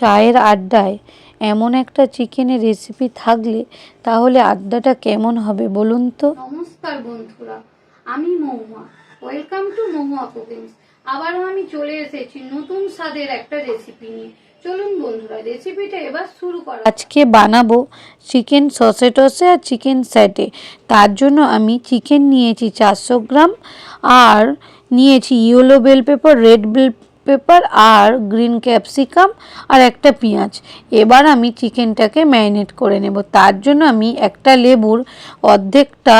চায়ের আড্ডায় এমন একটা চিকেনের রেসিপি থাকলে তাহলে আড্ডাটা কেমন হবে বলুন তো? নমস্কার বন্ধুরা আমি Mahua. Welcome to Mahua cookings আবারও আমি চলে এসেছি নতুন স্বাদের একটা রেসিপি নিয়ে। চলুন বন্ধুরা রেসিপিটা এবার শুরু করা আজকে বানাবো চিকেন সসে টসে আর চিকেন স্যাটে তার জন্য আমি চিকেন নিয়েছি চারশো গ্রাম আর নিয়েছি yellow bell pepper red bell pepper আর গ্রিন ক্যাপসিকাম আর একটা পেঁয়াজ। এবার আমি চিকেনটাকে ম্যারিনেট করে নেব। তার জন্য আমি একটা লেবুর অর্ধেকটা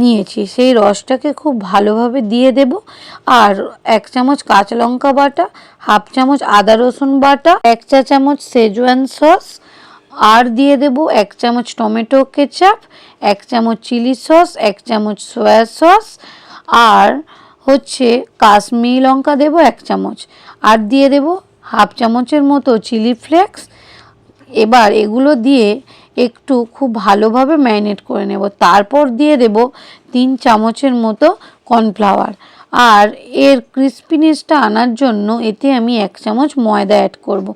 নিয়েছি। সেই রসটাকে খুব ভালোভাবে দিয়ে দেব। আর এক চামচ কাঁচা লঙ্কা বাটা, হাফ চামচ আদা রসুন বাটা, এক চা চামচ সেজওয়ান সস আর দিয়ে দেব এক চামচ টমেটো কেচাপ, এক চামচ চিলি সস এক চামচ সয়া সস আর হচ্ছে কাশ্মীরি লঙ্কা দেব এক চামচ। আর দিয়ে দেব হাফ চামচের মতো চিলি ফ্লেক্স। এবার এগুলো দিয়ে একটু খুব ভালোভাবে ম্যারিনেট করে নেব। তারপর দিয়ে দেব তিন চামচের মতো কর্নফ্লাওয়ার। আর এর ক্রিস্পিনেসটা আনার জন্য এতে আমি এক চামচ ময়দা অ্যাড করব।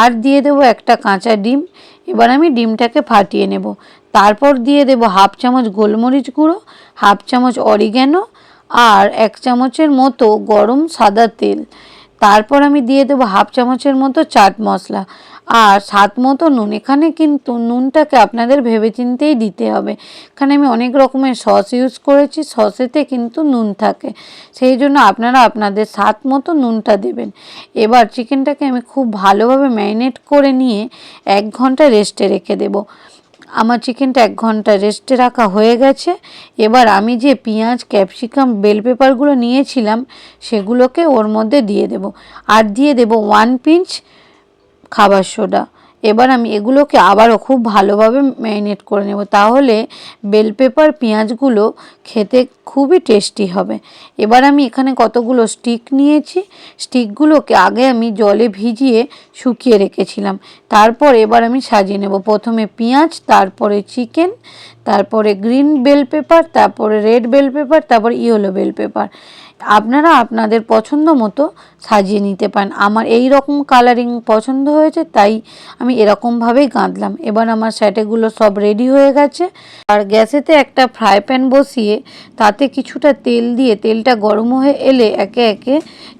আর দিয়ে দেব একটা কাঁচা ডিম। এবার আমি ডিমটাকে ফাটিয়ে নেব। তারপর দিয়ে দেব হাফ চামচ গোলমরিচ গুঁড়ো, হাফ চামচ অরিগ্যানো আর এক চামচের মতো গরম সাদা তেল। তারপর আমি দিয়ে দেবো হাফ চামচের মতো চাট মশলা। আর স্বাদ মতো নুন। এখানে কিন্তু নুনটাকে আপনাদের ভেবেচিন্তেই দিতে হবে। এখানে আমি অনেক রকমের সস ইউজ করেছি। সসেতে কিন্তু নুন থাকে। সেই জন্য আপনারা আপনাদের স্বাদ মতো নুনটা দেবেন। এবার চিকেনটাকে আমি খুব ভালোভাবে ম্যারিনেট করে নিয়ে এক ঘণ্টা রেস্টে রেখে দেবো। আমার চিকেনটা এক ঘণ্টা রেস্টে রাখা হয়ে গেছে। এবার আমি যে পেঁয়াজ ক্যাপসিকাম বেল পেপারগুলো নিয়েছিলাম, সেগুলোকে ওর মধ্যে দিয়ে দেব। আর দিয়ে দেব ওয়ান পিঞ্চ খাবার সোডা এবার আমি এগুলোকে আবারও খুব ভালোভাবে ম্যারিনেট করে নেব। তাহলে বেল পেপার পেঁয়াজগুলো খেতে খুবই টেস্টি হবে। এবার আমি এখানে কতগুলো স্টিক নিয়েছি। স্টিকগুলোকে আগে আমি জলে ভিজিয়ে শুকিয়ে রেখেছিলাম। তারপর এবার আমি সাজিয়ে নেব। প্রথমে পেঁয়াজ, তারপরে চিকেন, তারপরে গ্রিন বেল পেপার, তারপরে রেড বেল পেপার, তারপর ইয়েলো বেল পেপার। আপনারা আপনাদের পছন্দ মতো সাজিয়ে নিতে পারেন। আমার এই রকম কালারিং পছন্দ হয়েছে, তাই আমি এরকমভাবেই গাঁথলাম এবার আমার স্যাটেগুলো সব রেডি হয়ে গেছে। আর গ্যাসেতে একটা ফ্রাই প্যান বসিয়ে তাতে কিছুটা তেল দিয়ে, তেলটা গরম হয়ে এলে একে একে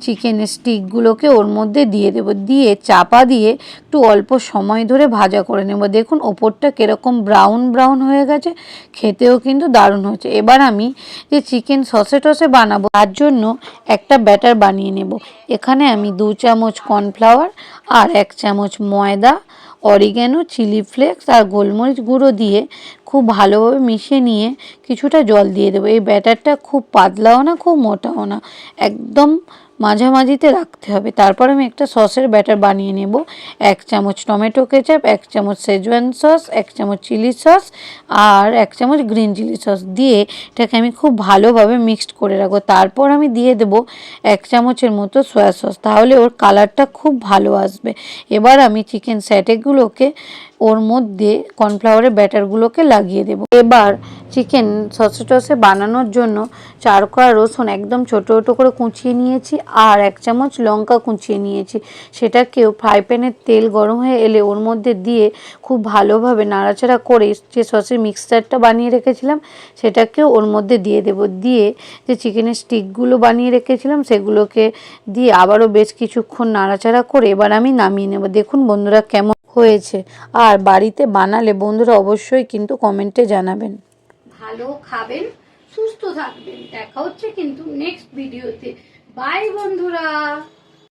চিকেনের স্টিকগুলোকে ওর মধ্যে দিয়ে দেব। দিয়ে চাপা দিয়ে একটু অল্প সময় ধরে ভাজা করে নেব। দেখুন, ওপরটা কীরকম ব্রাউন ব্রাউন হয়ে গেছে। খেতেও কিন্তু দারুণ হচ্ছে এবার আমি যে চিকেন সসে টসে বানাবো, তার জন্য একটা ব্যাটার বানিয়ে নেব। এখানে আমি দু চামচ কর্নফ্লাওয়ার আর এক চামচ ময়দা অরিগ্যানো চিলি ফ্লেক্স আর গোলমরিচ গুঁড়ো দিয়ে খুব ভালোভাবে মিশিয়ে নিয়ে কিছুটা জল দিয়ে দেবো। এই ব্যাটারটা খুব পাতলাও না, খুব মোটাও না। একদম মাঝামাঝিতে রাখতে হবে। তারপর আমি একটা সসের ব্যাটার বানিয়ে নেব। এক চামচ টমেটো কেচাপ, এক চামচ সেজওয়ান সস এক চামচ চিলি সস আর এক চামচ গ্রিন চিলি সস দিয়ে এটাকে আমি খুব ভালোভাবে মিক্সড করে রাখব। তারপর আমি দিয়ে দেব এক চামচের মতো সয়া সস তাহলে ওর কালারটা খুব ভালো আসবে। এবার আমি চিকেন স্যাটেগুলোকে ওর মধ্যে কর্নফ্লাওয়ারের ব্যাটারগুলোকে লাগিয়ে দেব। এবার চিকেন সসে টসে বানানোর জন্য চার কোয়া রসুন একদম ছোটো ছোটো করে কুচিয়ে নিয়েছি আর এক চামচ লঙ্কা কুচিয়ে নিয়েছি। সেটাকেও ফ্রাই প্যানের তেল গরম হয়ে এলে ওর মধ্যে দিয়ে খুব ভালোভাবে নাড়াচাড়া করে যে সসের মিক্সচারটা বানিয়ে রেখেছিলাম, সেটাকেও ওর মধ্যে দিয়ে দেব। দিয়ে যে চিকেনের স্টিকগুলো বানিয়ে রেখেছিলাম, সেগুলোকে দিয়ে আবারও বেশ কিছুক্ষণ নাড়াচাড়া করে এবার আমি নামিয়ে নেব। দেখুন বন্ধুরা কেমন হয়েছে। আর বাড়িতে বানালে বন্ধুরা অবশ্যই কিন্তু কমেন্টে জানাবেন। ভালো খাবেন, সুস্থ থাকবেন। দেখা হচ্ছে কিন্তু নেক্সট ভিডিওতে বাই বন্ধুরা।